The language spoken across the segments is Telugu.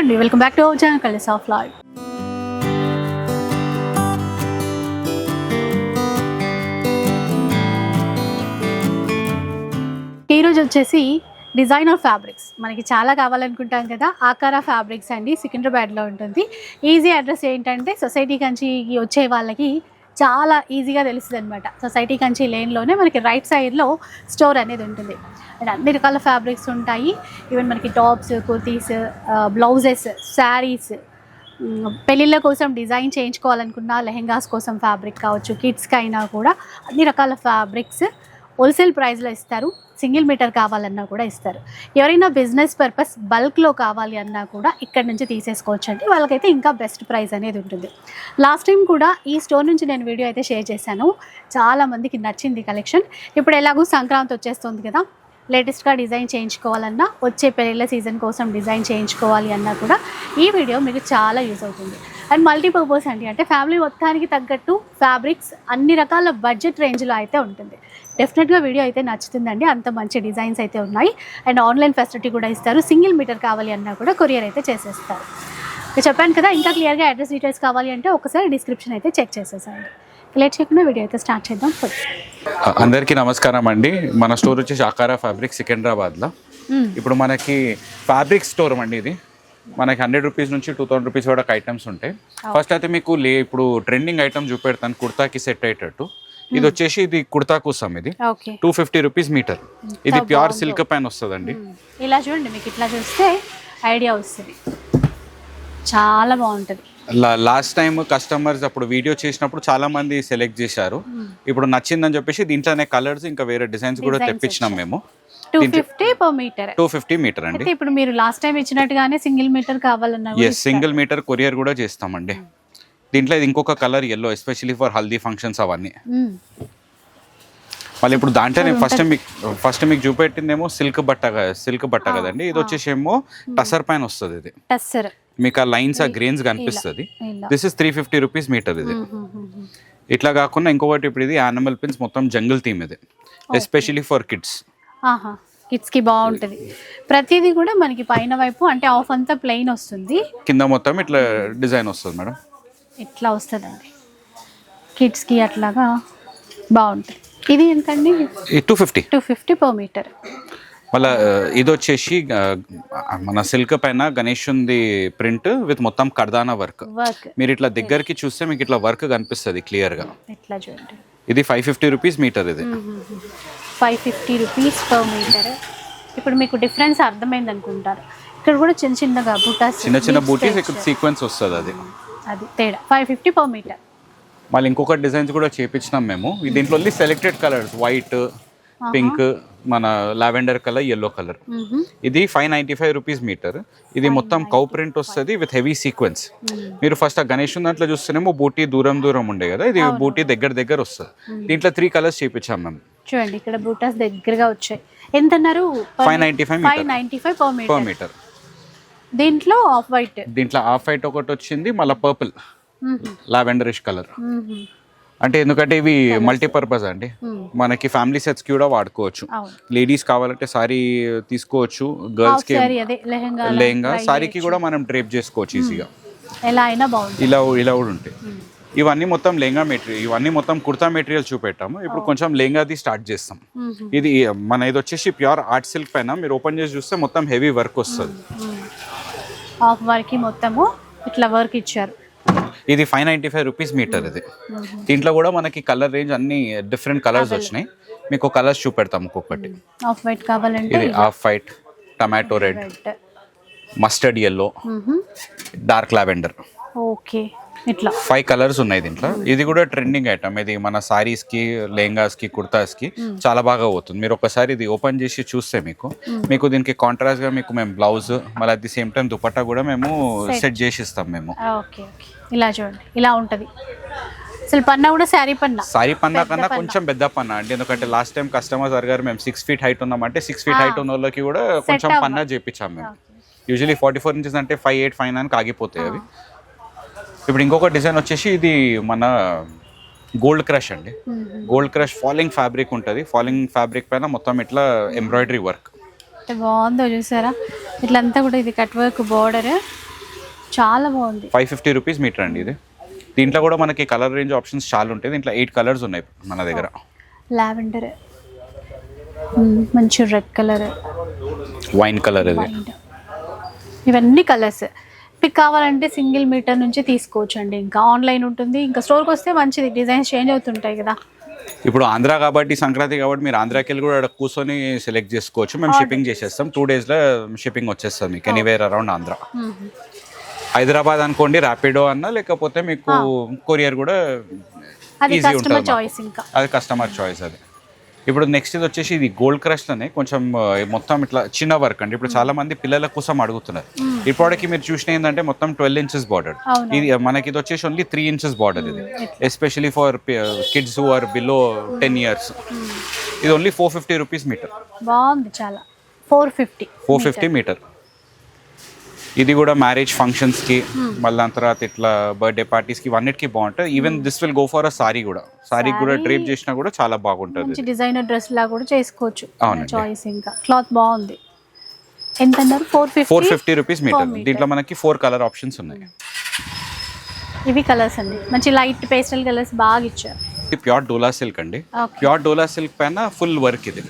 అండి. Welcome back to our channel Colors of Life ఈరోజు వచ్చేసి డిజైనర్ ఫ్యాబ్రిక్స్ మనకి చాలా కావాలనుకుంటాం కదా ఆకార ఫ్యాబ్రిక్స్ అండి సికింద్రాబాద్లో ఉంటుంది. ఈజీ అడ్రస్ ఏంటంటే సొసైటీ నుంచి వచ్చే వాళ్ళకి చాలా ఈజీగా తెలుస్తుంది అనమాట సొసైటీ కంచి లేన్లోనే మనకి రైట్ సైడ్లో స్టోర్ అనేది ఉంటుంది. అండ్ అన్ని రకాల ఫ్యాబ్రిక్స్ ఉంటాయి. ఈవెన్ మనకి టాప్స్ కుర్తీస్ బ్లౌజెస్ శారీస్ పెళ్ళిళ్ళ కోసం డిజైన్ చేయించుకోవాలనుకున్న లెహెంగాస్ కోసం ఫ్యాబ్రిక్ కావచ్చు కిడ్స్కి అయినా కూడా అన్ని రకాల ఫ్యాబ్రిక్స్ హోల్సేల్ ప్రైస్లో ఇస్తారు. సింగిల్ మీటర్ కావాలన్నా కూడా ఇస్తారు. ఎవరైనా బిజినెస్ పర్పస్ బల్క్లో కావాలి అన్నా కూడా ఇక్కడ నుంచి తీసేసుకోవచ్చు అండి వాళ్ళకైతే ఇంకా బెస్ట్ ప్రైస్ అనేది ఉంటుంది. లాస్ట్ టైం కూడా ఈ స్టోర్ నుంచి నేను వీడియో అయితే షేర్ చేశాను. చాలా మందికి నచ్చింది కలెక్షన్. ఇప్పుడు ఎలాగో సంక్రాంతి వచ్చేస్తుంది కదా లేటెస్ట్గా డిజైన్ చేయించుకోవాలన్నా వచ్చే పెళ్ళిళ్ళ సీజన్ కోసం డిజైన్ చేయించుకోవాలి అన్నా కూడా ఈ వీడియో మీకు చాలా యూజ్ అవుతుంది. అండ్ మల్టీపర్పస్ అండి అంటే ఫ్యామిలీ మొత్తానికి తగ్గట్టు ఫ్యాబ్రిక్స్ అన్ని రకాల బడ్జెట్ రేంజ్లో అయితే ఉంటుంది. డెఫినెట్గా వీడియో అయితే నచ్చుతుందండి అంత మంచి డిజైన్స్ అయితే ఉన్నాయి. అండ్ ఆన్లైన్ ఫెసిలిటీ కూడా ఇస్తారు సింగిల్ మీటర్ కావాలి అన్నా కూడా కొరియర్ అయితే చేసేస్తారు. చెప్పాను కదా ఇంకా క్లియర్గా అడ్రస్ డీటెయిల్స్ కావాలి అంటే ఒకసారి డిస్క్రిప్షన్ అయితే చెక్ చేసేసండి లేట్ చేయకుండా వీడియో అయితే స్టార్ట్ చేద్దాం అందరికీ నమస్కారం అండి. మన స్టోర్ వచ్చేసి ఆకారా ఫ్యాబ్రిక్ సికింద్రాబాద్లో. ఇప్పుడు మనకి ఫ్యాబ్రిక్ స్టోర్ అండి ఇది. మనకి హండ్రెడ్ రూపీస్ నుంచి టూ థౌసండ్ రూపీస్ వరకు ఐటమ్స్ ఉంటాయి. ఫస్ట్ అయితే మీకు లే ఇప్పుడు ట్రెండింగ్ ఐటమ్ చూపెడతాను. కుర్తాకి సెట్ అయ్యేటట్టు. ఇది వచ్చేసి ఇది కుర్తా కోసం ఇది. టూ ఫిఫ్టీ రూపీస్ మీటర్ ఇది ప్యూర్ సిల్క్ పైన వస్తుందండి. ఇలా చూడండి మీకు ఇట్లా చూస్తే ఐడియా వస్తుంది. చాలా బాగుంటుంది. లాస్ట్ టైం కస్టమర్స్ అప్పుడు వీడియో చేసినప్పుడు చాలా మంది సెలెక్ట్ చేశారు. ఇప్పుడు నచ్చిందని చెప్పేసి దీంట్లోనే కలర్స్ ఇంకా వేరే డిజైన్స్ కూడా తెప్పించినాం మేము. Two fifty per metre two fifty metre అండి. ఇప్పుడు మీరు లాస్ట్ టైం ఇచ్చినట్టుగానే సింగిల్ మీటర్ కావాలన్నా సింగిల్ మీటర్ కొరియర్ కూడా చేస్తామండి. దీంట్లో ఇది ఇంకొక colour yellow especially for haldi functions అవన్నీ. మ్మ్. మళ్ళీ ఇప్పుడు దాంట్లోనే ఫస్ట్ మీకు ఫస్ట్ మీకు చూపెట్టిందేమో సిల్క్ బట్ట సిల్క్ బట్ట కదండి. ఇది వచ్చేసి ఏమో టసర్ పైన వస్తుంది ఇది. మీకు ఆ లైన్స్ ఆ గ్రెయిన్స్ కనిపిస్తుంది. This is three fifty rupees metre ఇది. ఇట్లా కాకుండా ఇంకొకటి ఇప్పుడు ఇది యానిమల్ పిన్స్ మొత్తం జంగిల్ థీమ్ ఇది. ఎస్పెషలీ ఫర్ కిడ్స్ ఆహా కిడ్స్కి బాగుంటది. ప్రతిదీ కూడా మనకి పైన వైపు అంటే ఆఫ్ అంతా ప్లెయిన్ వస్తుంది. కింద మొత్తం ఇట్లా డిజైన్ వస్తుంది మేడం. ఇట్లా వస్తుందండి? కిడ్స్కి అట్లాగా బాగుంటుంది. ఇది ఎంతండి? Two fifty two fifty per metre మళ్ళా ఇది వచ్చేసి మన సిల్క్ పైన గణేషుంది ప్రింట్ విత్ మొత్తం కర్దానా వర్క్. వర్క్. మీరు ఇట్లా దగ్గరికి చూస్తే మీకు ఇట్లా వర్క్ కనిపిస్తుంది క్లియర్గా ఇట్లా చూడండి. ఇది ఫైవ్ ఫిఫ్టీ రూపీస్ మీటర్ ఇది. Five fifty rupees per metre ఇప్పుడు మీకు డిఫరెన్స్ అర్థమైంది అనుకుంటారు. ఇక్కడ కూడా చిన్న చిన్నగా బుటాస్ చిన్న చిన్న బూటీస్ ఇక్కడ సీక్వెన్స్ వస్తుంది అది. అది తేడా. ఫైవ్ ఫిఫ్టీ పర్ మీటర్ మళ్ళీ ఇంకొక డిజైన్స్ కూడా చేపించినాం మేము. దీంట్లో సెలెక్టెడ్ కలర్స్ వైట్ పింక్ మన లావెండర్ కలర్ ఎల్లో కలర్ ఇది five ninety five rupees metre ఇది మొత్తం కౌ ప్రింట్ వస్తుంది విత్ హెవీ సీక్వెన్స్ మీరు ఫస్ట్ ఆ గణేష్ దాంట్లో చూస్తేనేమో బూటీ దూరం దూరం ఉండే కదా ఇది బూటీ దగ్గర దగ్గర వస్తుంది. దీంట్లో త్రీ కలర్స్ చేపించాం మేము. చూడండి ఇక్కడ బూటాస్ దగ్గరగా వచ్చాయి. ఎంత అన్నారు five ninety five five ninety five per per metre metre దీంట్లో ఆఫ్ వైట్ దీంట్లో హాఫ్ వైట్ ఒకటి వచ్చింది మళ్ళీ పర్పుల్ లావెండరిష్ కలర్ అంటే ఎందుకంటే ఇవి మల్టీపర్పస్ అండి. మనకి ఫ్యామిలీ సెట్స్కి కూడా వాడుకోవచ్చు. లేడీస్ కావాలంటే సారీ తీసుకోవచ్చు గర్ల్స్కి లెహంగా సారీకి కూడా మనం డ్రేప్ చేసుకోవచ్చు ఈజీగా ఎలా అయినా ఇలా ఇలా కూడా ఉంటాయి. ఇవన్నీ మొత్తం లెహంగా మెటీరియల్ ఇవన్నీ మొత్తం కుర్తా మెటీరియల్ చూపెట్టాము. ఇప్పుడు కొంచెం లెహంగాది స్టార్ట్ చేస్తాం. ఇది మన ఇది వచ్చేసి ప్యూర్ ఆర్ట్ సిల్క్ పైన. మీరు ఓపెన్ చేసి చూస్తే మొత్తం హెవీ వర్క్ వస్తుంది. ఆఫ్ వర్క్ మొత్తము ఇట్లా వర్క్ ఇచ్చారు. ఇది five ninety five rupees metre ఇది. దీంట్లో కూడా మనకి కలర్ రేంజ్ అన్ని డిఫరెంట్ కలర్స్ వచ్చినాయి. మీకు కలర్స్ చూపెడతాం ఒక్కొక్కటి. ఆఫ్ వైట్ కావాలంటే ఇది off white tomato red red mustard yellow dark lavender. Okay. ఇట్లా. ఫైవ్ కలర్స్ ఉన్నాయి దీంట్లో. ఇది కూడా ట్రెండింగ్ ఐటమ్ ఇది మన సారీస్కి లెహంగాస్కి కుర్తాస్కి చాలా బాగా అవుతుంది మీరు ఒకసారి ఇది ఓపెన్ చేసి చూస్తే మీకు. మీకు దీనికి కాంట్రాస్ట్గా మీకు మేము బ్లౌజ్ మళ్ళీ at the same time dupatta కూడా మేము సెట్ చేసి ఇస్తాం మేము. ఓకే ఇలా చూడండి. ఇలా ఉంటుంది. అసలు పన్నా కూడా శారీ పన్నా? సారీ పన్నా కన్నా కొంచెం పెద్ద పన్నా అండి. ఎందుకంటే లాస్ట్ టైం కస్టమర్స్ అడిగారు మేము సిక్స్ ఫీట్ హైట్ ఉన్నామంటే సిక్స్ ఫీట్ హైట్ ఉన్న వాళ్ళకి కూడా కొంచెం పన్నా చేపించాం మేము. యూజువలీ ఫార్టీ ఫోర్ ఇంచెస్ అంటే ఫైవ్ ఎయిట్ ఫైవ్ నైన్కి ఆగిపోతాయి అవి. ఇప్పుడు ఇంకొక డిజైన్ వచ్చేసి ఇది మన గోల్డ్ క్రష్ అండి. గోల్డ్ క్రష్ ఫాలింగ్ ఫ్యాబ్రిక్ ఉంటుంది. ఫాలింగ్ ఫ్యాబ్రిక్ పైన మొత్తం ఇట్లా ఎంబ్రాయిడరీ వర్క్. బాగుందో చూసారా? ఇట్లంతా కూడా ఇది కట్ వర్క్ బార్డర్. చాలా బాగుంది. ఫైవ్ ఫిఫ్టీ రూపీస్ మీటర్ అండి ఇది. దీంట్లో కూడా మనకి కలర్ రేంజ్ ఆప్షన్స్ చాలా ఉంటాయి. దీంట్లో ఎయిట్ కలర్స్ ఉన్నాయి మన దగ్గర. లావెండర్. మంచి రెడ్ కలర్. వైన్ కలర్ ఇది. ఇవన్నీ కలర్స్. మీకు కావాలంటే సింగిల్ మీటర్ నుంచి తీసుకోవచ్చు అండి ఇంకా ఆన్లైన్ ఉంటుంది. ఇంకా స్టోర్కి వస్తే మంచిది. డిజైన్స్ చేంజ్ అవుతుంటాయి కదా. ఇప్పుడు ఆంధ్ర కాబట్టి సంక్రాంతి కాబట్టి మీరు ఆంధ్రాకి వెళ్ళి కూడా అక్కడ కూర్చొని సెలెక్ట్ చేసుకోవచ్చు. మేము షిప్పింగ్ చేసేస్తాం. టూ డేస్లో షిప్పింగ్ వచ్చేస్తుంది. మీకు ఎనీవేర్ అరౌండ్ ఆంధ్ర? హైదరాబాద్ అనుకోండి ర్యాపిడో అన్న లేకపోతే మీకు కొరియర్ కూడా ఈజీ ఉంటుంది చాయిస్ ఇంకా. అది కస్టమర్ చాయిస్ అది. ఇప్పుడు నెక్స్ట్ ఇది వచ్చేసి ఇది గోల్డ్ క్రష్లోనే కొంచెం మొత్తం ఇట్లా చిన్న వర్క్ అండి. ఇప్పుడు చాలా మంది పిల్లల కోసం అడుగుతున్నారు. ఈ ప్రోడక్ట్ మీరు చూసిన ఏంటంటే మొత్తం ట్వెల్వ్ ఇంచెస్ బార్డర్. ఇది మనకి ఇది వచ్చేసి ఓన్లీ త్రీ ఇంచెస్ బార్డర్ ఇది. Especially for kids who are below ten years ఇది only four fifty rupees metre బాగుంది చాలా. Four fifty four fifty metre ఇది కూడా మ్యారేజ్ ఫంక్షన్స్కి మళ్ళీ దాని తర్వాత ఇట్లా బర్త్డే పార్టీస్కి ఇవన్నిటికి బాగుంటుంది. Even this will go for a sari కూడా. సారీ కూడా డ్రేప్ చేసినా కూడా చాలా బాగుంటుంది. మంచి డిజైనర్ డ్రెస్ లా కూడా చేసుకోవచ్చు. చాయిస్ ఇంకా. క్లాత్ బాగుంది. ఎంత అన్నారు four four fifty fifty rupees metre. దీంట్లో మనకి ఫోర్ కలర్ ఆప్షన్స్ ఉన్నాయి. ఇవి కలర్స్ అండి. మంచి లైట్ పేస్టల్ కలర్స్ బాగా ఇచ్చారు. ఇది ప్యూర్ డోలా సిల్క్ అండి. ప్యూర్ డోలా సిల్క్ పైన ఫుల్ వర్క్ ఇది.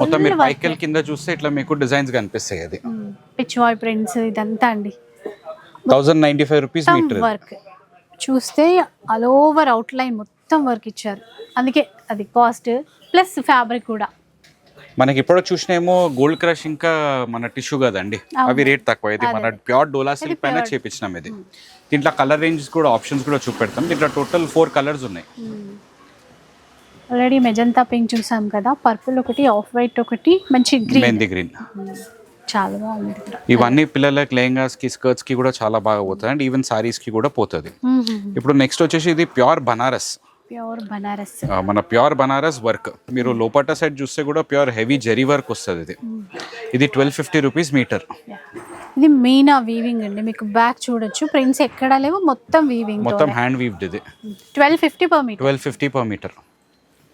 మొత్తం మీరు పైకెల్ కింద చూస్తే ఇట్లా మీకు డిజైన్స్ కనిపిస్తాయి అది. పిచ్ వాయ్ ప్రింట్స్ ఇదంతా అండి. Ninety five rupees metre work చూస్తే ఆల్ ఓవర్ అవుట్ లైన్ మొత్తం వర్క్ ఇచ్చారు. అందుకే అది కాస్ట్ ప్లస్ ఫ్యాబ్రిక్ కూడా. మనకి ఇప్పుడు చూసినేమో గోల్డ్ క్రష్ ఇంకా మన టిష్యూ కదండి. అవి రేట్ తక్కువ. ఇది మన ప్యూర్ డోలా సిల్క్ పైన చేపించినాం ఇది. దీంట్లో కలర్ రేంజెస్ కూడా ఆప్షన్స్ కూడా చూపెడతాం. దీంట్లో టోటల్ ఫోర్ కలర్స్ ఉన్నాయి. ఆల్రెడీ మెజంతా పింక్ చూసాం కదా. పర్పుల్ ఒకటి ఆఫ్ వైట్ ఒకటి మంచి గ్రీన్ మెహందీ గ్రీన్ చాలా బాగుంది ఇవన్నీ పిల్లలకి లెహంగాస్కి స్కర్ట్స్కి కూడా చాలా బాగా పోతుంది అండ్ ఈవెన్ సారీస్కి కూడా పోతుంది. ఇప్పుడు నెక్స్ట్ వచ్చేసి ఇది ప్యూర్ బనారస్. ప్యూర్ బనారస్. మన ప్యూర్ బనారస్ వర్క్ మీరు లోపట సైడ్ చూస్తే కూడా ప్యూర్ హెవీ జెరీ వర్క్ వస్తుంది ఇది. ఇది ట్వెల్వ్ ఫిఫ్టీ రూపీస్ మీటర్ ఇది మీనా వీవింగ్ అండి. మీకు బ్యాక్ చూడొచ్చు. ప్రింట్స్ ఎక్కడా లేవు. మొత్తం వీవింగ్ మొత్తం హ్యాండ్ వీవ్డ్ ఇది. Twelve fifty per metre twelve fifty per metre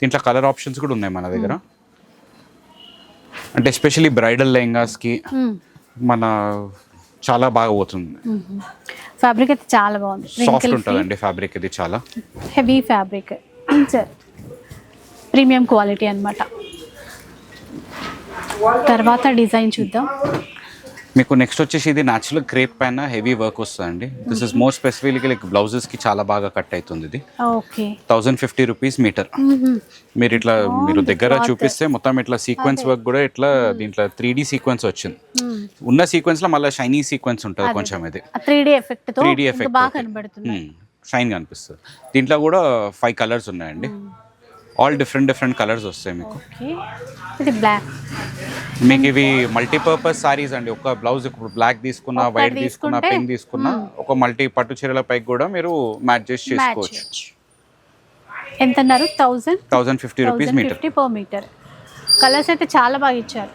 దీంట్లో కలర్ ఆప్షన్స్ కూడా ఉన్నాయి మన దగ్గర. అంటే ఎస్పెషలీ బ్రైడల్ లెహంగాస్కి మన చాలా బాగా పోతుంది. ఫ్యాబ్రిక్ అయితే చాలా బాగుంది. సాఫ్ట్ ఉంటుందండి ఫ్యాబ్రిక్ ఇది చాలా. Heavy fabric sir premium quality అన్నమాట. తర్వాత డిజైన్ చూద్దాం. మీకు నెక్స్ట్ వచ్చేసి ఇది న్యాచురల్ క్రేప్ పైన హెవీ వర్క్ వస్తుందండి. This is more specifically like బ్లౌజెస్కి చాలా బాగా కట్ అవుతుంది ఇది. Okay thousand fifty rupees metre మీరు ఇట్లా మీరు దగ్గర చూపిస్తే మొత్తం ఇట్లా సీక్వెన్స్ వర్క్ కూడా ఇట్లా దీంట్లో త్రీ డి సీక్వెన్స్ వచ్చింది. ఉన్న సీక్వెన్స్లో మళ్ళీ షైనీ సీక్వెన్స్ ఉంటుంది కొంచెం ఇది. త్రీ డి ఎఫెక్ట్తో త్రీ డి ఎఫెక్ట్ షైన్ కనిపిస్తుంది. దీంట్లో కూడా ఫైవ్ కలర్స్ ఉన్నాయండి. ఆల్ డిఫరెంట్ డిఫరెంట్ కలర్స్ వస్తాయి మీకు. ఇది బ్లాక్ మీకు ఇవి మల్టీపర్పస్ సారీస్ అండి. ఒక బ్లౌజ్ ఇప్పుడు బ్లాక్ తీసుకున్నా వైట్ తీసుకున్నా పింక్ తీసుకున్నా ఒక మల్టీ పట్టు చీరల పైకి కూడా మీరు మ్యాచ్ చేసి చేసుకోవచ్చు. ఎంత అన్నారు thousand thousand fifty rupees metre fifty per metre colours అయితే చాలా బాగా ఇచ్చారు.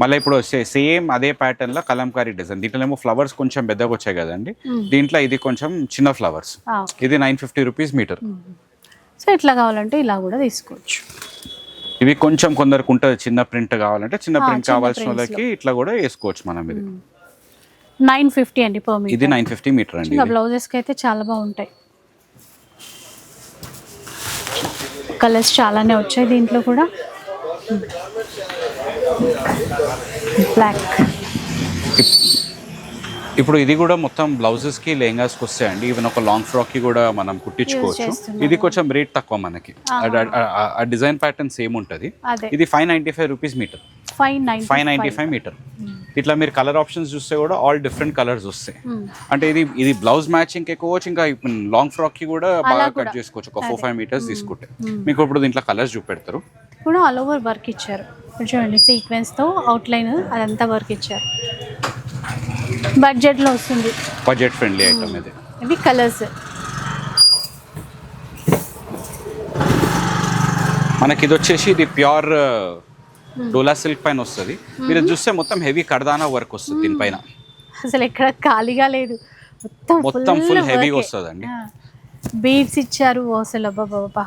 మళ్ళీ ఇప్పుడు సేమ్ అదే ప్యాటర్న్లో కలంకారీ డిజైన్. దీంట్లో ఏమో ఫ్లవర్స్ కొంచెం పెద్దగా వచ్చాయి కదండి. దీంట్లో ఇది కొంచెం చిన్న ఫ్లవర్స్ ఇది nine fifty rupees metre so ఇట్లా కావాలంటే ఇలా కూడా తీసుకోవచ్చు. ఇవి కొంచెం కొందరికి ఉంటుంది చిన్న ప్రింట్ కావాలంటే చిన్న ప్రింట్ కావాల్సిన వాళ్ళకి ఇట్లా కూడా వేసుకోవచ్చు మనం ఇది. నైన్ ఫిఫ్టీ అండి పర్ మీటర్ ఇది నైన్ ఫిఫ్టీ మీటర్ అండి. బ్లౌజెస్కి అయితే చాలా బాగుంటాయి. కలర్స్ చాలానే వచ్చాయి దీంట్లో కూడా. బ్లాక్. ఇప్పుడు ఇది కూడా మొత్తం బ్లౌజెస్కి లెహంగాస్కి వస్తాయండి. ఈవెన్ ఒక లాంగ్ ఫ్రాక్కి కూడా మనం కుట్టించుకోవచ్చు. ఇది కొంచెం రేట్ తక్కువ మనకి. ఆ- డిజైన్ ప్యాటర్న్ సేమ్ ఉంటుంది. ఇది five ninety five rupees metre five nine five metre ఇట్లా మీరు కలర్ ఆప్షన్స్ చూస్తే కూడా ఆల్ డిఫరెంట్ కలర్స్ వస్తాయి. అంటే ఇది ఇది బ్లౌజ్ మ్యాచింగ్ ఎక్కువచ్చు ఇంకా లాంగ్ ఫ్రాక్కి కూడా బాగా కట్ చేసుకోవచ్చు. ఒక ఫోర్ ఫైవ్ మీటర్స్ తీసుకుంటే. మీకు ఇప్పుడు దీంట్లో కలర్స్ చూపెడతారు. ఆల్ ఓవర్ వర్క్ ఇచ్చారు. చూడండి సీక్వెన్స్తో అవుట్లైన్ అదంతా వర్క్ ఇచ్చారు. బడ్జెట్లో వస్తుంది. బడ్జెట్ ఫ్రెండ్లీ ఐటమ్ ఇది. ఇవి కలర్స్. మనకి ఇది వచ్చేసి ఇది ప్యూర్ డోలా సిల్క్ పైన వస్తుంది. మీరు చూస్తే మొత్తం హెవీ కడదానా వర్క్ వస్తుంది దీనిపైన అసలు ఎక్కడ ఖాళీగా లేదు. మొత్తం మొత్తం full heavy గా వస్తదండి. బీడ్స్ ఇచ్చారు అసలు బాబా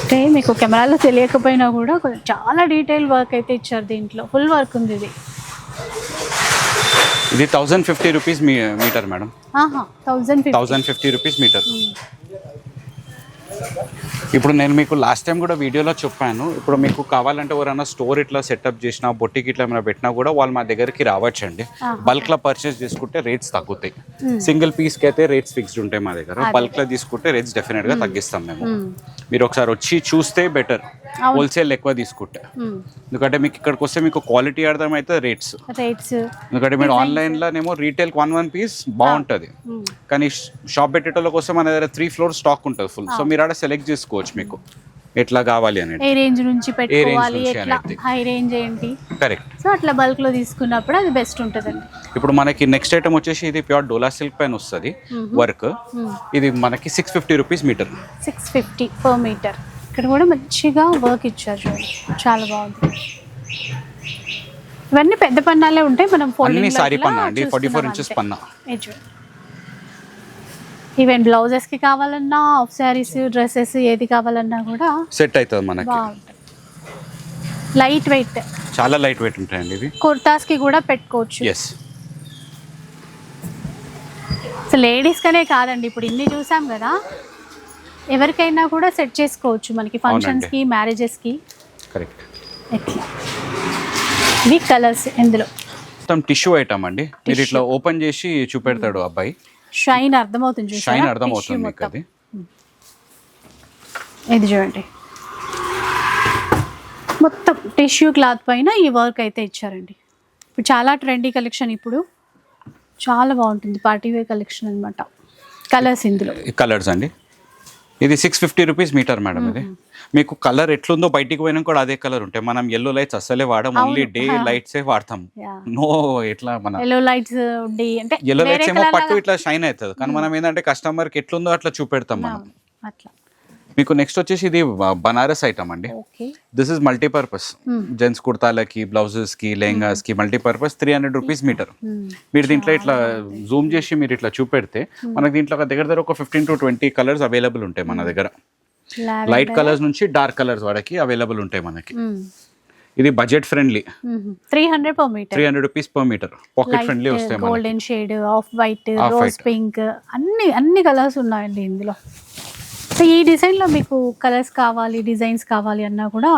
అంటే మీకు కెమెరాలో తెలియకపోయినా కూడా చాలా డీటెయిల్ వర్క్ అయితే ఇచ్చారు దీంట్లో. ఫుల్ వర్క్ ఉంది ఇది. ఇది థౌజండ్ ఫిఫ్టీ రూపీస్ మీ మీటర్ మేడం ఆహా thousand fifty thousand fifty rupees metre ఇప్పుడు నేను మీకు లాస్ట్ టైం కూడా వీడియోలో చెప్పాను. ఇప్పుడు మీకు కావాలంటే ఎవరైనా స్టోర్ ఇట్లా సెటప్ చేసినా బొట్టికి ఇట్లా ఏమైనా పెట్టినా కూడా వాళ్ళు మా దగ్గరికి రావచ్చండి. ఆహా. బల్క్లో పర్చేస్ చేసుకుంటే రేట్స్ తగ్గుతాయి. సింగిల్ పీస్కి అయితే రేట్స్ ఫిక్స్డ్ ఉంటాయి మా దగ్గర. బల్క్లో తీసుకుంటే రేట్స్ డెఫినెట్గా తగ్గిస్తాం మేము. మీరు ఒకసారి వచ్చి చూస్తే బెటర్. హోల్సేల్ ఎక్కువ తీసుకుంటే. ఎందుకంటే మీకు ఇక్కడికి వస్తే మీకు క్వాలిటీ అర్థమైతే రేట్స్ రేట్స్ ఎందుకంటే మీరు ఆన్లైన్ లోనేమో రీటైల్ వన్ వన్ పీస్ బాగుంటుంది. కానీ షాప్ పెట్టేటోళ్ళ కోసం మన దగ్గర త్రీ ఫ్లోర్ స్టాక్ ఉంటుంది ఫుల్ సో మీరు ఆడ సెలెక్ట్ చేసుకోవచ్చు మీకు? ఎట్లా కావాలి అనేది? ఏ రేంజ్ నుంచి పెట్టుకోవాలి ఎట్లా. హై రేంజ్ ఏంటి? కరెక్ట్. సో అట్లా బల్క్లో తీసుకున్నప్పుడు అది బెస్ట్ ఉంటుందండి. ఇప్పుడు మనకి నెక్స్ట్ ఐటమ్ వచ్చేసి ఇది ప్యూర్ డోలా సిల్క్ పైన వస్తుంది వర్క్. ఇది మనకి six fifty rupees metre six fifty per metre ఇక్కడ కూడా మంచిగా వర్క్ ఇచ్చారు చూడండి. చాలా బాగుంది. ఇవన్నీ పెద్ద పన్నాలే ఉంటాయి మనం లో సారీ పన్నా అండి ఫార్టీ ఫోర్ ఇంచెస్. పన్నా. ఈవెన్ బ్లౌజెస్కి కావాలన్నా ఆఫ్ శారీస్ డ్రెస్సెస్ ఏది కావాలన్నా కూడా సెట్ అవుతుంది మనకి. లైట్ వెయిట్ చాలా లైట్ వెయిట్ ఉంటాయండి ఇవి. కుర్తాస్కి కూడా పెట్టుకోవచ్చు. ఎస్ అసలు లేడీస్ కనే కాదండి ఇప్పుడు ఇన్ని చూసాం కదా. ఎవరికైనా కూడా సెట్ చేసుకోవచ్చు మనకి ఫంక్షన్స్కి మ్యారేజెస్కి. కరెక్ట్ ఇవి కలర్స్ ఇందులో. మొత్తం టిష్యూ ఐటమ్ అండి. మీరు ఇట్లా ఓపెన్ చేసి చూపెడతాడు అబ్బాయి. షైన్ అర్థమవుతుంది? షైన్ అర్థమవుతుంది మీకు. అది. ఇది చూడండి. మొత్తం టిష్యూ క్లాత్ పైన ఈ వర్క్ అయితే ఇచ్చారండి. ఇప్పుడు చాలా ట్రెండీ కలెక్షన్ ఇప్పుడు. చాలా బాగుంటుంది పార్టీ వేర్ కలెక్షన్ అన్నమాట. కలర్స్ ఇందులో. కలర్స్ అండి? ఇది six fifty rupees metre madam ఇది. మీకు కలర్ ఎట్లుందో బయటికి పోయినా కూడా అదే కలర్ ఉంటాయి. మనం ఎల్లో లైట్స్ అస్సలే వాడం. ఓన్లీ డే లైట్సే వాడతాం. నో ఎట్లా మన ఎల్లో లైట్స్ అంటే ఎల్లో లైట్స్ ఏమో పట్టు ఇట్లా షైన్ అవుతుంది. కానీ మనం ఏంటంటే కస్టమర్కి ఎట్లుందో అట్లా చూపెడతాం మనం. అట్లా. మీకు నెక్స్ట్ వచ్చేసి ఇది బనారస్ ఐటమ్ అండి. దిస్ ఇస్ మల్టీపర్పస్ జెంట్స్ కుర్తాలకి బ్లౌజెస్కి లెహంగాస్కి multipurpose three hundred rupees metre మీరు దీంట్లో ఇట్లా జూమ్ చేసి మీరు ఇట్లా చూపెడితే మనకి దీంట్లో ఒక దగ్గర దగ్గర ఒక fifteen to twenty colours available ఉంటాయి మన దగ్గర. లైట్ కలర్స్ నుంచి డార్క్ కలర్స్ వరకు అవైలబుల్ ఉంటాయి మనకి. ఇది budget friendly three hundred per metre three hundred rupees per metre pocket friendly వస్తాయి golden shade off white rose. Pink అన్ని అన్ని కలర్స్ ఉన్నాయండి ఇందులో. సో ఈ డిజైన్లో మీకు కలర్స్ కావాలి డిజైన్స్ కావాలి అన్నా కూడా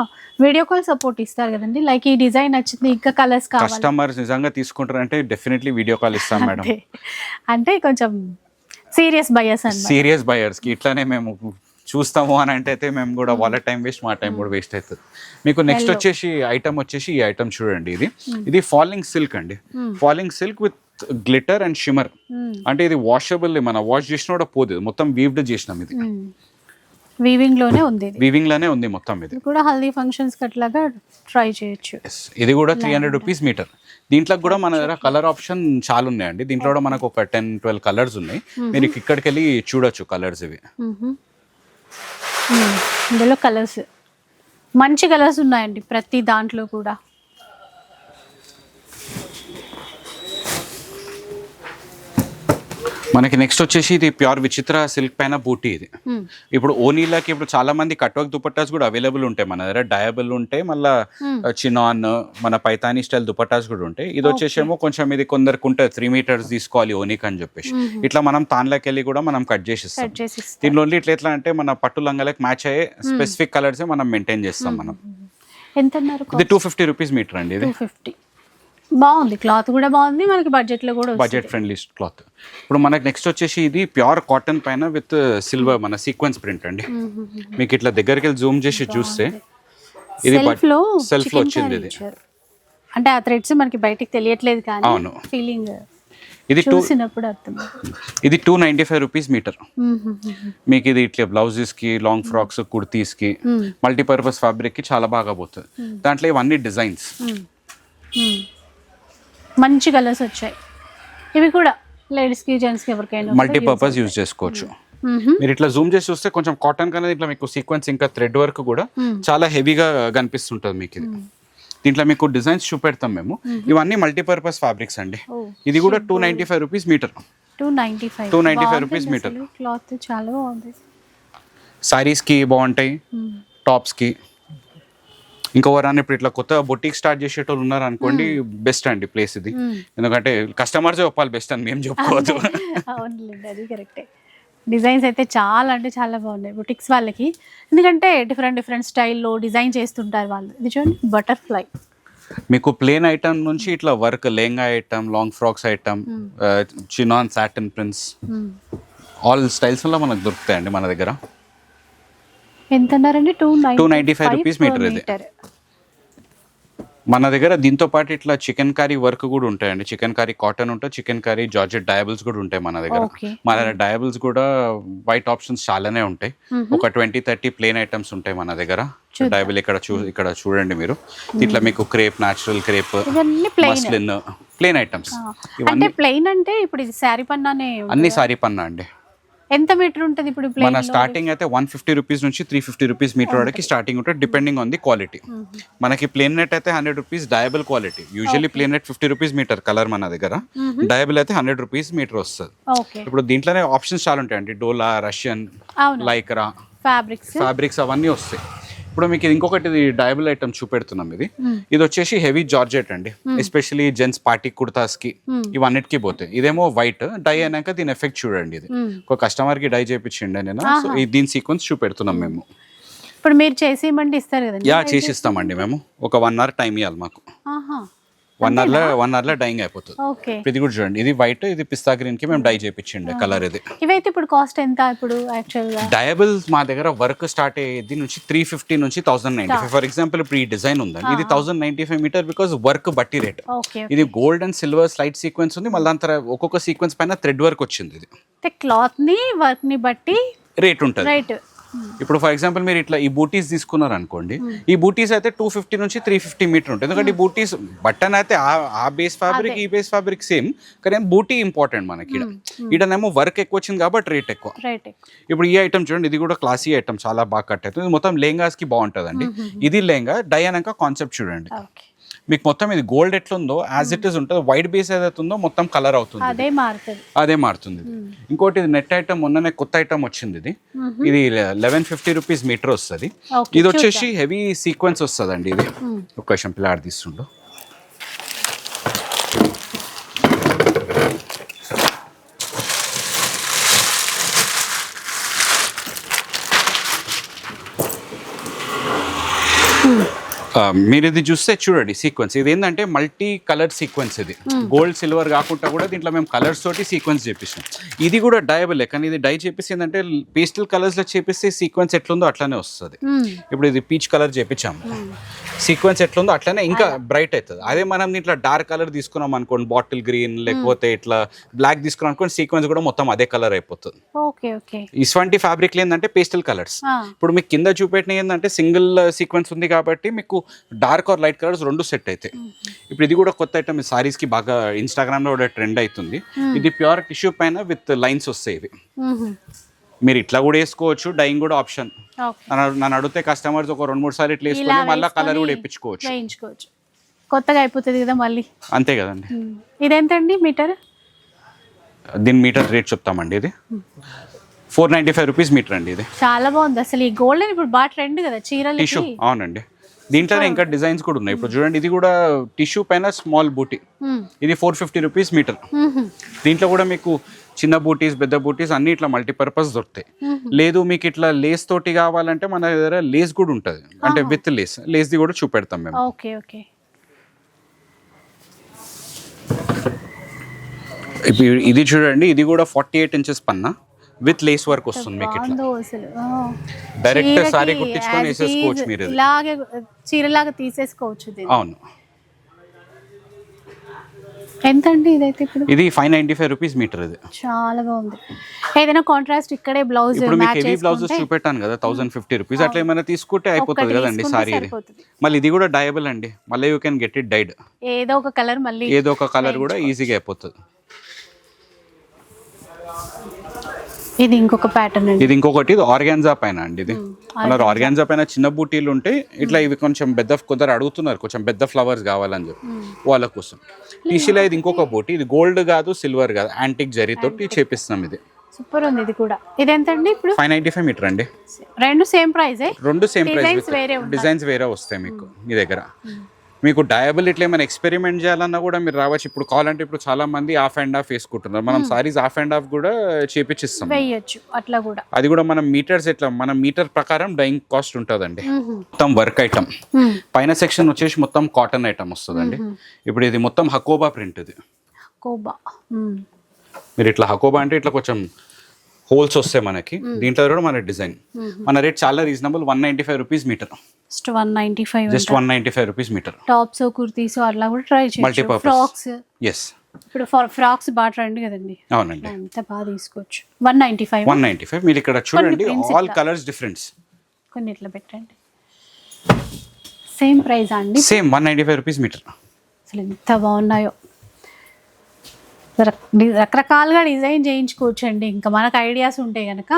వీడియో కాల్ సపోర్ట్ ఇస్తారు కదండి. లైక్ ఈ డిజైన్ నచ్చింది ఇంకా కలర్స్ కావాలి. కస్టమర్స్ నిజంగా తీసుకుంటారంటే డెఫినెట్లీ వీడియో కాల్ ఇస్తాం మేడం. అంటే అంటే కొంచెం సీరియస్ బయస్ అన్నమాట. సీరియస్ బయర్స్కి ఇట్లానే మేము చూస్తాము అని అంటే అయితే మేము కూడా వాళ్ళ టైం వేస్ట్ మా టైం కూడా వేస్ట్ అవుతుంది. మీకు నెక్స్ట్ వచ్చేసి ఐటమ్ వచ్చేసి ఈ ఐటమ్ చూడండి ఇది. ఇది ఫాలింగ్ సిల్క్ అండి. Falling silk with glitter and shimmer. అంటే ఇది వాషబుల్ మన వాష్ చేసిన కూడా పోదు. మొత్తం వీవ్డ్ చేసినాం ఇది. వీవింగ్లోనే ఉంది వీవింగ్ లానే ఉంది మొత్తం ఇది. కూడా హల్దీ ఫంక్షన్స్ అట్లాగా ట్రై చేయొచ్చు. ఇది కూడా త్రీ హండ్రెడ్ రూపీస్ మీటర్ దీంట్లో కూడా మన దగ్గర కలర్ ఆప్షన్ చాలా ఉన్నాయండి దీంట్లో కూడా మనకు ఒక టెన్ ట్వెల్వ్ కలర్స్ ఉన్నాయి. మీరు ఇక్కడికి వెళ్ళి చూడొచ్చు కలర్స్ ఇవి. ఇందులో కలర్స్ మంచి కలర్స్ ఉన్నాయండి ప్రతి దాంట్లో కూడా. మనకి నెక్స్ట్ వచ్చేసి ఇది ప్యూర్ విచిత్ర సిల్క్ పైన బూటీ ఇది. ఇప్పుడు ఓనీలకి ఇప్పుడు చాలా మంది కట్వర్క్ దుపట్టాస్ కూడా అవైలబుల్ ఉంటాయి మన దగ్గర. డయబుల్ ఉంటాయి మళ్ళా చినాన్ మన పైతానీ స్టైల్ దుపట్టాస్ కూడా ఉంటాయి. ఇది వచ్చేసేమో కొంచెం ఇది కొందరికి ఉంటుంది. త్రీ మీటర్స్ తీసుకోవాలి ఓనీకి అని చెప్పేసి. ఇట్లా మనం తాన్లోకి వెళ్ళి కూడా మనం కట్ చేసి ఇస్తాం కట్ చేసి ఇస్తారు. దీనిలో ఇట్లా ఎట్లా అంటే మన పట్టు లంగాలకు మ్యాచ్ అయ్యే స్పెసిఫిక్ కలర్స్ మనం మెయింటైన్ చేస్తాం మనం. ఎంత ఇది టూ ఫిఫ్టీ రూపీస్ మీటర్ అండి ఇది. ఫిఫ్టీ బాగుంది. క్లాత్ కూడా బాగుంది మనకి బడ్జెట్లో కూడా. Budget friendly cloth. ఇప్పుడు మనకి నెక్స్ట్ వచ్చేసి ఇది ప్యూర్ కాటన్ పైన విత్ సిల్వర్ మన సీక్వెన్స్ ప్రింట్ అండి. మీకు ఇట్లా దగ్గరికి వెళ్ళి జూమ్ చేసి చూస్తే ఇది సెల్ఫ్లో వచ్చింది ఇది. అంటే ఆ థ్రెడ్స్ మనకి బయటికి తెలియట్లేదు కానీ అవును. ఫీలింగ్ ఇది టూ చూసినప్పుడు అర్థం ఇది two ninety five rupees metre. మీకు ఇది ఇట్లా బ్లౌజెస్కి లాంగ్ ఫ్రాక్స్ కుర్తీస్కి మల్టీపర్పస్ ఫ్యాబ్రిక్కి చాలా బాగా పోతుంది. దాంట్లో ఇవన్నీ డిజైన్స్. మంచి కలర్స్ వచ్చాయి. ఇవి కూడా లేడీస్కి జెంట్స్కి ఎవరికైనా మల్టీపర్పస్ యూజ్ చేసుకోవచ్చు. మీరు ఇట్లా జూమ్ చేసి చూస్తే కొంచెం కాటన్ కన్నా ఇట్లా మీకు సీక్వెన్స్ ఇంకా థ్రెడ్ వర్క్ కూడా చాలా హెవీగా కనిపిస్తుంటుంది మీకు ఇది. దీంట్లో మీకు డిజైన్స్ చూపెడతాం మేము. ఇవన్నీ మల్టీపర్పస్ ఫ్యాబ్రిక్స్ అండి. ఇది కూడా two ninety five rupees metre two ninety five 295 rupees meter. Cloth చాలా బాగుంది. సారీస్కి బాగుంటాయి. టాప్స్కి. ఇంకా ఎవరైనా ఇప్పుడు ఇట్లా కొత్త బొటిక్ స్టార్ట్ చేసేటోళ్ళు ఉన్నారు అనుకోండి బెస్ట్ అండి ప్లేస్ ఇది. ఎందుకంటే కస్టమర్స్ చెప్పాలి బెస్ట్ అని మేము చెప్పుకోవద్దు. అవునులేండి అది కరెక్టే డిజైన్స్ అయితే చాలా అంటే చాలా బాగున్నాయి బుటిక్స్ వాళ్ళకి. ఎందుకంటే డిఫరెంట్ డిఫరెంట్ స్టైల్లో డిజైన్ చేస్తుంటారు వాళ్ళు. ఇది చూడండి బటర్ఫ్లై మీకు ప్లేన్ ఐటమ్ నుంచి ఇట్లా work lehenga item long frocks item chinon satin prints all స్టైల్స్లో మనకు దొరుకుతాయండి మన దగ్గర. ఎంత అన్నారండి టూ 295 rupees meter ఇది. మన దగ్గర దీంతో పాటు ఇట్లా చికెన్ కర్రీ వర్క్ కూడా ఉంటాయండి. చికెన్ కర్రీ కాటన్ ఉంటుంది చికెన్ కర్రీ జార్జెట్ డయాబుల్స్ కూడా ఉంటాయి మన దగ్గర. మన డయాబుల్స్ కూడా వైట్ ఆప్షన్స్ చాలానే ఉంటాయి. ఒక ట్వంటీ థర్టీ ప్లేన్ ఐటమ్స్ ఉంటాయి మన దగ్గర. డయాబుల్ ఇక్కడ చూ ఇక్కడ చూడండి మీరు. ఇట్లా మీకు crepe natural crepe muslin plain items. అంటే ప్లెయిన్ అంటే ఇప్పుడు ఇది శారీ పన్నానే అన్ని సారీ పన్నా అండి. ఎంత మీటర్ ఉంటుంది ఇప్పుడు మన స్టార్టింగ్ అయితే వన్ ఫిఫ్టీ రూపీస్ నుంచి త్రీ ఫిఫ్టీ రూపీస్ మీటర్ వరకు స్టార్టింగ్ ఉంటుంది డిపెండింగ్ ఆన్ ది క్వాలిటీ మనకి ప్లేన్ నెట్ అయితే hundred rupees dyeable quality usually plain net fifty rupees metre colour మన దగ్గర. డయబుల్ అయితే హండ్రెడ్ రూపీస్ మీటర్ వస్తుంది. ఇప్పుడు దీంట్లోనే ఆప్షన్స్ చాలా ఉంటాయండి. డోలా రష్యన్ లైక్రా ఫ్యాబ్రిక్స్ ఫ్యాబ్రిక్స్ అవన్నీ వస్తాయి. ఇప్పుడు మీకు ఇది ఇంకొకటి డయబుల్ ఐటమ్ చూపెడుతున్నాం ఇది. ఇది వచ్చేసి హెవీ జార్జెట్ అండి. ఎస్పెషలీ జెంట్స్ పార్టీ కుర్తాస్కి ఇవన్నిటికీ పోతాయి. ఇదేమో వైట్ డై అయినాక దీని ఎఫెక్ట్ చూడండి ఇది. ఒక కస్టమర్కి డై చేయించిండే నేను. సో దీని సీక్వెన్స్ చూపెడుతున్నాం మేము. ఇప్పుడు మీరు చేసి ఇస్తారు కదండి. యా చేసి ఇస్తామండి మేము. ఒక వన్ అవర్ టైం ఇవ్వాలి మాకు. ఆహా. వన్ అవర్లో వన్ అవర్లో డైయింగ్ అయిపోతుంది. ఓకే. ఇది కూడా చూడండి. ఇది వైట్ ఇది పిస్తా గ్రీన్కి మేము డై చేయించండి కలర్ ఇది. ఇవైతే ఇప్పుడు కాస్ట్ ఎంత ఇప్పుడు యాక్చువల్గా డయబుల్ మా దగ్గర వర్క్ స్టార్ట్ అయ్యేది నుంచి త్రీ ఫిఫ్టీ నుంచి thousand ninety five for example ఇప్పుడు ఈ డిజైన్ ఉందండి. ఇది thousand ninety five metre because work బట్టి రేట్ ఇది gold and silver slight sequence ఉంది. మళ్ళీ తర్వాత ఒక్కొక్క సీక్వెన్స్ పైన థ్రెడ్ వర్క్ వచ్చింది ఇది. క్లాత్ని వర్క్ని బట్టి రేట్ ఉంటుంది. రైట్ ఇప్పుడు ఫర్ ఎగ్జాంపుల్ మీరు ఇట్లా ఈ బూటీస్ తీసుకున్నారు అనుకోండి ఈ బూటీస్ అయితే టూ ఫిఫ్టీ నుంచి త్రీ ఫిఫ్టీ మీటర్ ఉంటుంది ఎందుకంటే ఈ బూటీస్ బట్టన్ అయితే ఆ- బేస్ ఫ్యాబ్రిక్ ఈ బేస్ ఫ్యాబ్రిక్ సేమ్ కానీ బూటీ ఇంపార్టెంట్ మనకి ఈడ. ఈడనేమో వర్క్ ఎక్కువ వచ్చింది కాబట్టి రేట్ ఎక్కువ. ఇప్పుడు ఈ ఐటమ్ చూడండి ఇది కూడా క్లాసీ ఐటమ్ చాలా బాగా కట్ అవుతుంది. మొత్తం లెహంగాస్కి బాగుంటుందండి ఇది లెహంగా డై అనక కాన్సెప్ట్ చూడండి. మీకు మొత్తం ఇది గోల్డ్ ఎట్లుందో యాజ్ ఇట్ ఇస్ ఉంటుంది వైట్ బేస్ ఏదైతే ఉందో మొత్తం కలర్ అవుతుంది. అదే మారుతుంది. అదే మారుతుంది ఇది. ఇంకోటి ఇది నెట్ ఐటమ్ మొన్ననే కొత్త ఐటమ్ వచ్చింది ఇది. ఇది లెవెన్ ఫిఫ్టీ రూపీస్ మీటర్ వస్తుంది. ఇది వచ్చేసి హెవీ సీక్వెన్స్ వస్తుంది అండి ఇది. ఒక విషయం పిల్లాడు తీస్తుండు. మీరు ఇది చూస్తే చూడండి సీక్వెన్స్ ఇది ఏంటంటే మల్టీ కలర్ సీక్వెన్స్ ఇది గోల్డ్ సిల్వర్ కాకుండా కూడా దీంట్లో మేము కలర్స్ తోటి సీక్వెన్స్ చేపిస్తాం ఇది కూడా డయబుల్ కానీ ఇది డై చేపిస్తే ఏంటంటే పేస్టల్ కలర్స్లో చేపిస్తే సీక్వెన్స్ ఎట్లుందో అట్లానే వస్తుంది. ఇప్పుడు ఇది పీచ్ కలర్ చేపించాము సీక్వెన్స్ ఎట్లుందో అట్లనే ఇంకా బ్రైట్ అవుతుంది. అదే మనం దీంట్లో డార్క్ కలర్ తీసుకున్నాం అనుకోండి బాటిల్ గ్రీన్ లేకపోతే ఇట్లా బ్లాక్ తీసుకున్నాం అనుకోండి సీక్వెన్స్ కూడా మొత్తం అదే కలర్ అయిపోతుంది. ఇటువంటి ఫ్యాబ్రిక్ ఏంటంటే పేస్టల్ కలర్స్ ఇప్పుడు మీకు కింద చూపెట్టిన ఏంటంటే సింగిల్ సీక్వెన్స్ ఉంది కాబట్టి మీకు డార్క్ ఆర్ లైట్ కలర్స్ రెండు సెట్ అవుతాయి ఇప్పుడు ఇది కూడా కొత్త ఐటమ్ సారీస్కి బాగా ఇన్స్టాగ్రామ్లో కూడా ట్రెండ్ అవుతుంది. ఇది ప్యూర్ టిష్యూ పైన విత్ లైన్స్ వస్తాయి ఇవి. మీరు ఇట్లా కూడా వేసుకోవచ్చు డైయింగ్ కూడా ఆప్షన్ నన్ను అడిగితే కస్టమర్స్ ఒక రెండు మూడు సార్లు ఇట్లా వేసుకొని మళ్ళీ కలర్ కూడా వేయించుకోవచ్చు. కొత్తగా అయిపోతుంది కదా మళ్ళీ. అంతే కదండి. ఇదెంతండి మీటర్? దీని మీటర్ రేట్ చెప్తామండి ఇది. Four ninety five rupees metre అండి ఇది. చాలా బాగుంది. అసలు ఈ గోల్డెన్ ఇప్పుడు బాగా ట్రెండ్ కదా టిష్యూ అవునండి. దీంట్లోనే ఇంకా డిజైన్స్ కూడా ఉన్నాయి. ఇప్పుడు చూడండి ఇది కూడా టిష్యూ పైన స్మాల్ బూటీ. ఇది ఫోర్ ఫిఫ్టీ రూపీస్ మీటర్. దీంట్లో కూడా మీకు చిన్న బూటీస్ పెద్ద బూటీస్ అన్ని ఇట్లా మల్టీపర్పస్ దొరుకుతాయి. లేదు మీకు ఇట్లా లేస్ తోటి కావాలంటే మన దగ్గర లేస్ కూడా ఉంటుంది. అంటే విత్ లేస్ లేస్ది కూడా చూపెడతాం మేము. ఇది చూడండి ఇది కూడా ఫార్టీ ఎయిట్ ఇంచెస్ పన్నా. విత్ లేస్ వర్క్ వస్తుంది మీకు ఇట్లా. డైరెక్ట్ సారీ కుట్టించుకొని వేసేసుకోవచ్చు మీరు. ఇలాగే చీరలాగా తీసేసుకోవచ్చు. అవును. ఎంత అండి ఇదైతే ఇప్పుడు? ఇది five ninety five rupees metre ఇది. చాలా బాగుంది. ఏదైనా కాంట్రాస్ట్ ఇక్కడే బ్లౌజ్ ఇప్పుడు మీకు హెవీ బ్లౌజెస్ చూపెట్టాను కదా థౌసండ్ ఫిఫ్టీ రూపీస్ అట్లా ఏమైనా తీసుకుంటే అయిపోతుంది కదండి సారీ ఇది. మళ్ళీ ఇది కూడా డయబుల్ అండి. మళ్ళీ you can get it dyed ఏదో ఒక కలర్ మళ్ళీ ఏదో ఒక కలర్ కూడా ఈజీగా అయిపోతుంది. ఇది ఇంకొక ప్యాటర్న్ అండి. ఇది ఇంకొకటి ఇది ఆర్గాన్జా పైన అండి ఇది. అన్నారు ఆర్గాన్జా పైన చిన్న బూటీలు ఉంటాయి ఇట్లా ఇవి కొంచెం పెద్ద కొందరు అడుగుతున్నారు కొంచెం పెద్ద ఫ్లవర్స్ కావాలని చెప్పి వాళ్ళ కోసం. టీషీలో ఇది ఇంకొక బూటీ ఇది గోల్డ్ కాదు సిల్వర్ కాదు యాంటిక్ జరీతోటి చేపిస్తున్నాం ఇది. సూపర్ ఉంది ఇది కూడా. ఇది ఎంత అండి ఇప్పుడు? ఫైవ్ నైంటీ ఫైవ్ మీటర్ అండి. రెండు సేమ్ ప్రైజే రెండు సేమ్ ప్రైస్ వేరే. డిజైన్స్ వేరే వస్తాయి మీకు మీ దగ్గర. మీకు డయబుల్ ఇట్లా ఏమైనా ఎక్స్పెరిమెంట్ చేయాలన్నా కూడా మీరు రావచ్చు. ఇప్పుడు కావాలంటే ఇప్పుడు చాలా మంది హాఫ్ అండ్ హాఫ్ వేసుకుంటున్నారు. మనం సారీస్ హాఫ్ అండ్ హాఫ్ కూడా చేపించిస్తాం వేయచ్చు. అట్లా కూడా. అది కూడా మనం మీటర్స్ ఎట్లా మన మీటర్ ప్రకారం డైయింగ్ కాస్ట్ ఉంటుందండి. మొత్తం వర్క్ ఐటమ్. పైన సెక్షన్ వచ్చేసి మొత్తం కాటన్ ఐటమ్ వస్తుందండి. ఇప్పుడు ఇది మొత్తం హకోబా ప్రింట్ ఇది. కోబా మ్మ్. మీరు ఇట్లా హకోబా అంటే ఇట్లా కొంచెం హోల్స్ వస్తాయి మనకి. దీంట్లో కూడా మన డిజైన్. మన రేట్ చాలా reasonable one ninety five rupees metre. Just one ninety five just one ninety five rupees metre. Tops kurtis అట్లా కూడా ట్రై Multipurpose. ఫ్రాక్స్. ఎస్ ఇప్పుడు ఫర్ ఫ్రాక్స్ బాగా ట్రెండ్ కదండి. అవునండి. అంత బాగా తీసుకోవచ్చు. One ninety five. One ninety five. మీరు ఇక్కడ చూడండి ఆల్. కలర్స్ డిఫరెన్స్ కొన్ని ఇట్లా పెట్టండి. సేమ్ ప్రైస్ అండి? Same one ninety five rupees metre. అసలు ఎంత బాగున్నాయో. రకరకాలుగా డిజైన్ చేయించుకోవచ్చు అండి ఇంకా మనకు ఐడియాస్ ఉంటాయి కనుక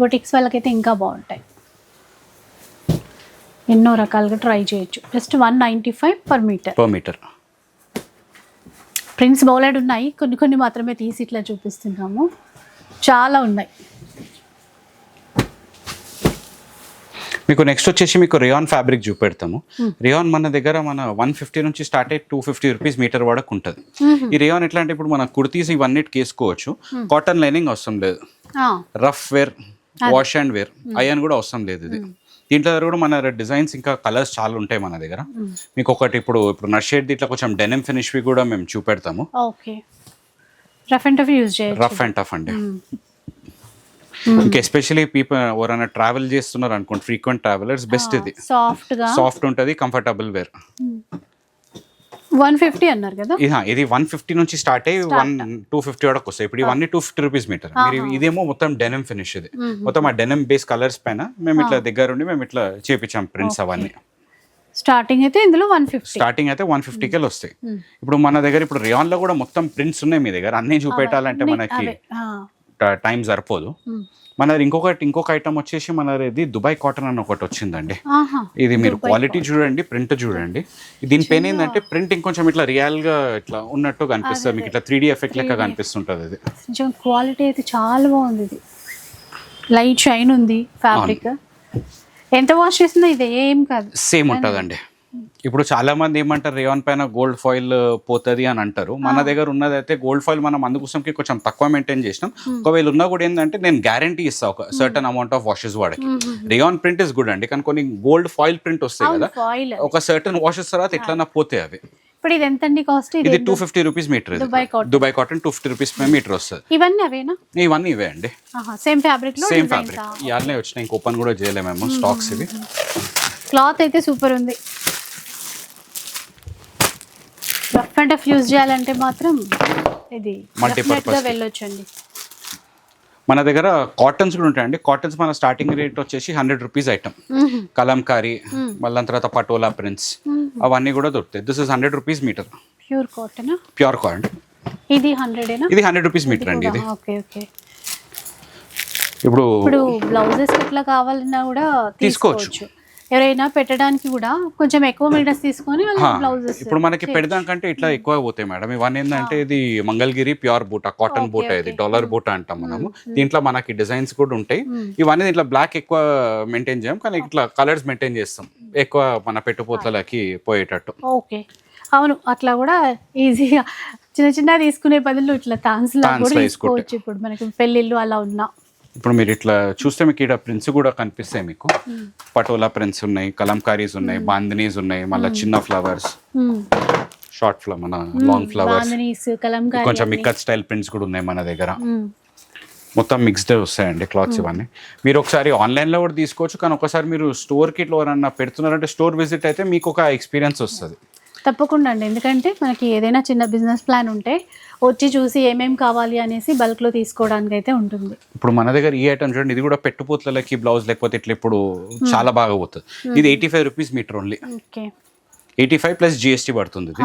బొటిక్స్ వాళ్ళకైతే ఇంకా బాగుంటాయి. ఎన్నో రకాలుగా ట్రై చేయొచ్చు. Just one ninety five per metre. Per metre. Prints బౌలెడ్ ఉన్నాయి. కొన్ని కొన్ని మాత్రమే తీసి ఇట్లా చూపిస్తున్నాము. చాలా ఉన్నాయి. మీకు నెక్స్ట్ వచ్చేసి మీకు రియాన్ ఫ్యాబ్రిక్ చూపెడతాము. రియాన్ మన దగ్గర మన వన్ ఫిఫ్టీ నుంచి స్టార్ట్ అయ్యి టూ ఫిఫ్టీ రూపీస్ మీటర్ వరకు ఉంటుంది. ఈ రియాన్ ఎట్లా అంటే ఇప్పుడు మన కుర్తీస్ ఇవన్నిటికి వేసుకోవచ్చు కాటన్ లైనింగ్ అవసరం లేదు. Rough wear wash and wear iron కూడా అవసరం లేదు ఇది. దీంట్లో దగ్గర కూడా మన డిజైన్స్ ఇంకా కలర్స్ చాలా ఉంటాయి మన దగ్గర. మీకు ఒకటి ఇప్పుడు ఇప్పుడు నషేడ్ ఇట్లా కొంచెం డెనిమ్ ఫినిష్వి కూడా మేము చూపెడతాము. Okay. Rough and tough use rough and. Tough అండి ఇంకా ఎస్పెషలీ పీపుల్ ఎవరైనా ట్రావెల్ చేస్తున్నారు అనుకోండి ఫ్రీక్వెంట్ ట్రావెలర్స్ బెస్ట్ ఇది. సాఫ్ట్గా. సాఫ్ట్ ఉంటుంది కంఫర్టబుల్ వేర్ వన్ ఫిఫ్టీ అన్నారు కదా? ఇది వన్ ఫిఫ్టీ నుంచి స్టార్ట్ అయ్యి వన్ టూ ఫిఫ్టీ వరకు వస్తాయి. ఇప్పుడు ఇవన్నీ టూ ఫిఫ్టీ రూపీస్ మీటర్. మీరు ఇదేమో మొత్తం డెనిమ్ ఫినిష్ ఇది. మొత్తం ఆ డెనిమ్ బేస్ కలర్స్ పైన మేము ఇట్లా దగ్గరుండి మేము ఇట్లా చేపించాం ప్రింట్స్ అవన్నీ. స్టార్టింగ్ అయితే ఇందులో వన్ ఫిఫ్టీ. స్టార్టింగ్ అయితే వన్ ఫిఫ్టీకే వస్తాయి. ఇప్పుడు మన దగ్గర ఇప్పుడు రియాన్లో కూడా మొత్తం ప్రింట్స్ ఉన్నాయి మీ దగ్గర. అన్ని చూపెట్టాలంటే మనకి టైం సరిపోదు. మన దగ్గర ఇంకొకటి ఇంకొక ఐటమ్ వచ్చేసి మన ఇది దుబాయ్ కాటన్ అని ఒకటి వచ్చిందండి. ఇది మీరు క్వాలిటీ చూడండి ప్రింట్ చూడండి. దీనిపైన ఏంటంటే ప్రింట్ ఇంకొంచెం ఇట్లా రియల్గా ఇట్లా ఉన్నట్టు కనిపిస్తుంది మీకు ఇట్లా త్రీ ఎఫెక్ట్ లెక్క కనిపిస్తుంటది ఇది కొంచెం క్వాలిటీ అయితే చాలా బాగుంది ఇది. లైట్ షైన్ ఉంది ఫ్యాబ్రిక్ ఎంత వాష్ చేసినా ఇది ఏం కాదు. సేమ్ ఉంటుందండి. ఇప్పుడు చాలా మంది ఏమంటారు రేవన్ పైన గోల్డ్ ఫాయిల్ పోతుంది అని అంటారు. మన దగ్గర ఉన్నది అయితే గోల్డ్ ఫాయిల్ మనం అందుకోసంకి కొంచెం తక్కువ మెయింటైన్ చేసినాం. ఒకవేళ ఉన్నా కూడా ఏంటంటే నేను గ్యారంటీ ఇస్తా ఒక సర్టన్ అమౌంట్ ఆఫ్ వాషెస్ వాడకి. రియాన్ ప్రింట్ ఇస్ గుడ్ అండి. కానీ కొన్ని గోల్డ్ ఫాయిల్ ప్రింట్ వస్తాయి కదా. ఒక సర్టన్ వాషెస్ తర్వాత ఎట్లన్నా పోతాయి అవి. ఇప్పుడు ఇది ఎంత అండి కాస్ట్? ఇది two fifty rupees metre Dubai cotton. Dubai cotton two fifty rupees metre వస్తుంది. ఇవన్నీ అవేనా? ఇవన్నీ ఇవే అండి. సేమ్ ఫ్యాబ్రిక్ సేమ్ ఫ్యాబ్రిక్ ఇవన్నీ వచ్చినాయి. ఇంక ఓపెన్ కూడా చేయలేమేమో స్టాక్స్ ఇవి. క్లాత్ అయితే సూపర్ ఉంది. రఫ్ అండ్ టఫ్ యూజ్ చేయాలంటే మాత్రం ఇది కి. వెళ్ళొచ్చండి. మన దగ్గర కాటన్స్ కూడా ఉంటాయండి. కాటన్స్ మన స్టార్టింగ్ రేట్ వచ్చేసి హండ్రెడ్ రూపీస్ ఐటమ్ కలంకారీ మళ్ళీ తర్వాత పటోలా ప్రింట్స్ అవన్నీ కూడా దొరుకుతాయి. This is hundred rupees metre pure cotton pure cotton ఇది హండ్రెడేనా ఇది హండ్రెడ్ రూపీస్ మీటర్ అండి ఇది ఓకే ఓకే. ఇప్పుడు ఇప్పుడు బ్లౌజెస్ ఎట్లా కావాలన్నా కూడా తీసుకోవచ్చు. ఎవరైనా పెట్టడానికి కూడా కొంచెం ఎక్కువ మీటర్స్ తీసుకొని బ్లౌజెస్ ఇప్పుడు మనకి పెడదాం కంటే ఇట్లా ఎక్కువ పోతాయి మేడం. ఇవన్నీ ఏంటంటే ఇది మంగళగిరి ప్యూర్ బూట కాటన్ బూట ఇది డాలర్ బూట అంటాం మనము. దీంట్లో మనకి డిజైన్స్ కూడా ఉంటాయి. ఇవన్నీ ఇట్లా బ్లాక్ ఎక్కువ మెయింటైన్ చేయం కానీ ఇట్లా కలర్స్ మెయింటైన్ చేస్తాం. ఎక్కువ మన పెట్టుపోతలకి పోయేటట్టు. ఓకే. అవును అట్లా కూడా ఈజీగా చిన్న చిన్న తీసుకునే బదులు ఇట్లా థాన్స్ లా Thans కూడా తీసుకోవచ్చు. ఇప్పుడు మనకి పెళ్ళిళ్ళు అలా ఉన్నా. ఇప్పుడు మీరు ఇట్లా చూస్తే మీకు ఇక్కడ ప్రింట్స్ కూడా కనిపిస్తాయి మీకు. పటోలా ప్రింట్స్ ఉన్నాయి కలంకారీస్ ఉన్నాయి బాందినీస్ ఉన్నాయి మళ్ళీ చిన్న ఫ్లవర్స్. షార్ట్ ఫ్లవర్ మన లాంగ్ ఫ్లవర్స్ కొంచెం మిక్కత్ స్టైల్ ప్రింట్స్ కూడా ఉన్నాయి మన దగ్గర. మొత్తం మిక్స్డ్ వస్తాయండి క్లాత్స్ ఇవన్నీ. మీరు ఒకసారి ఆన్లైన్లో కూడా తీసుకోవచ్చు కానీ ఒకసారి మీరు స్టోర్కి ఇట్లా ఎవరన్నా పెడుతున్నారంటే స్టోర్ విజిట్ అయితే మీకు ఒక ఎక్స్పీరియన్స్ వస్తుంది. తప్పకుండా అండి. ఎందుకంటే మనకి ఏదైనా చిన్న బిజినెస్ ప్లాన్ ఉంటే వచ్చి చూసి ఏమేం కావాలి అనేసి బల్క్లో తీసుకోవడానికి అయితే ఉంటుంది. ఇప్పుడు మన దగ్గర ఈ ఐటమ్ చూడండి ఇది కూడా పెట్టుపోతలకి బ్లౌజ్ లేకపోతే ఇట్లా ఇప్పుడు చాలా బాగా పోతుంది. ఇది eighty five rupees metre only. Okay. Eighty five plus GST పడుతుంది ఇది.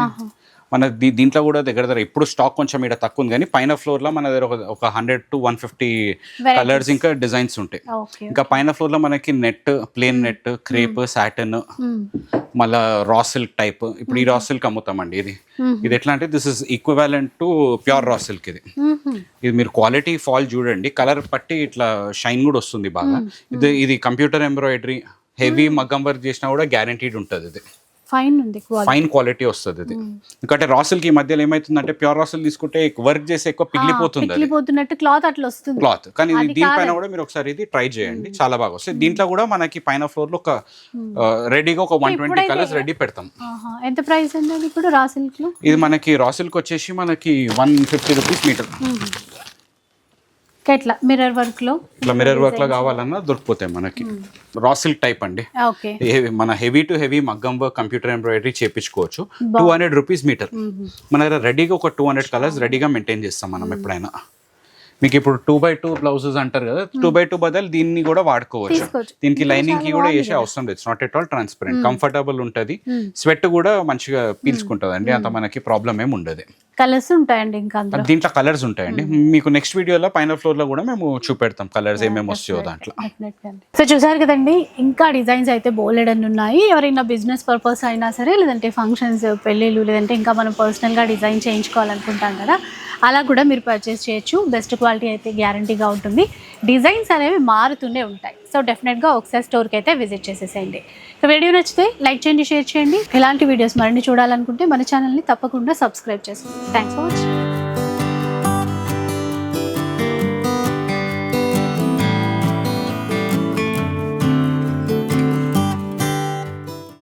మన దీ- దీంట్లో కూడా దగ్గర దగ్గర ఇప్పుడు స్టాక్ కొంచెం ఇక్కడ తక్కువ ఉంది కానీ పైన ఫ్లోర్లో మన దగ్గర ఒక hundred to one fifty. Colours ఇంకా డిజైన్స్ ఉంటాయి. ఇంకా పైన ఫ్లోర్లో మనకి net plain net crepe satin Hmm. మళ్ళా రా సిల్క్ టైప్ ఇప్పుడు ఈ రా సిల్క్ అమ్ముతామండి ఇది. ఇది ఎట్లా అంటే this is equivalent to pure raw silk ఇది. ఇది మీరు క్వాలిటీ ఫాల్ చూడండి. కలర్ పట్టి ఇట్లా షైన్ కూడా వస్తుంది బాగా. ఇది ఇది కంప్యూటర్ ఎంబ్రాయిడరీ హెవీ మగ్గం వర్క్ చేసినా కూడా గ్యారంటీడ్ ఉంటుంది ఇది. ఫైన్ ఉంది క్వాలిటీ ఫైన్ క్వాలిటీ వస్తుంది ఇది. ఎందుకంటే రాసుల్కి మధ్యలో ఏమైతుందంటే ప్యూర్ రాసుల్ తీసుకుంటే వర్క్ చేసి ఎక్కువ పిగిలిపోతుంది పిగిలిపోతున్నట్టు క్లాత్ అట్లా వస్తుంది. క్లాత్. కానీ దీనిపైన. కూడా మీరు ఒకసారి ఇది ట్రై చేయండి. చాలా బాగా వస్తుంది. దీంట్లో కూడా మనకి పైన ఫ్లోర్లో ఒక రెడీగా ఒక వన్ ట్వంటీ కలర్స్ రెడీ పెడతాం. ఎంత ప్రైస్ అండి ఇప్పుడు రా సిల్క్లో ఇది మనకి రాసిల్క్ వచ్చేసి మనకి వన్ ఫిఫ్టీ రూపీస్ మీటర్. ఎట్లా? మిర్రర్ వర్క్లో? ఇట్లా మిర్రర్ వర్క్లో కావాలన్నా దొరికిపోతాయి మనకి. రాసిల్క్ టైప్ అండి. ఏ- మన హెవీ టు హెవీ మగ్గం వర్క్ కంప్యూటర్ ఎంబ్రాయిడరీ చేపించుకోవచ్చు. టూ హండ్రెడ్ రూపీస్ మీటర్ మన దగ్గర రెడీగా ఒక టూ హండ్రెడ్ కలర్స్ రెడీగా మెయింటైన్ చేస్తాం మనం ఎప్పుడైనా. మీకు ఇప్పుడు టూ బై టూ బ్లౌజెస్ అంటారు కదా టూ బై టూ బదులు దీన్ని కూడా వాడుకోవచ్చు. దీనికి లైనింగ్కి కూడా వేసే అవసరం లేదు. Not at all transparent comfortable ఉంటుంది. స్వెట్ కూడా మంచిగా పీల్చుకుంటుంది అండి అంత మనకి ప్రాబ్లం ఏమి ఉండదు. కలర్స్ ఉంటాయండి ఇంకా దీంట్లో కలర్స్ ఉంటాయండి. మీకు నెక్స్ట్ వీడియోలో పైన ఫ్లోర్లో కూడా మేము చూపెడతాం కలర్స్ ఏమేమి వస్తాయో దాంట్లో. సో చూసారు కదండి ఇంకా డిజైన్స్ అయితే బోలెడన్ని ఉన్నాయి. ఎవరైనా బిజినెస్ పర్పస్ అయినా సరే లేదంటే ఫంక్షన్స్ పెళ్ళిళ్ళు లేదంటే ఇంకా మనం పర్సనల్గా డిజైన్ చేయించుకోవాలనుకుంటాం కదా అలా కూడా మీరు పర్చేస్ చేయొచ్చు. బెస్ట్ క్వాలిటీ అయితే గ్యారంటీగా ఉంటుంది. డిజైన్స్ అనేవి మారుతూనే ఉంటాయి. సో డెఫినెట్గా ఒకసారి స్టోర్కి అయితే విజిట్ చేసేసేయండి. వీడియో నచ్చితే లైక్ చేయండి షేర్ చేయండి. ఇలాంటి వీడియోస్ మరిన్ని చూడాలనుకుంటే మన ఛానల్ని తప్పకుండా సబ్స్క్రైబ్ చేసుకోండి. Thanks for watching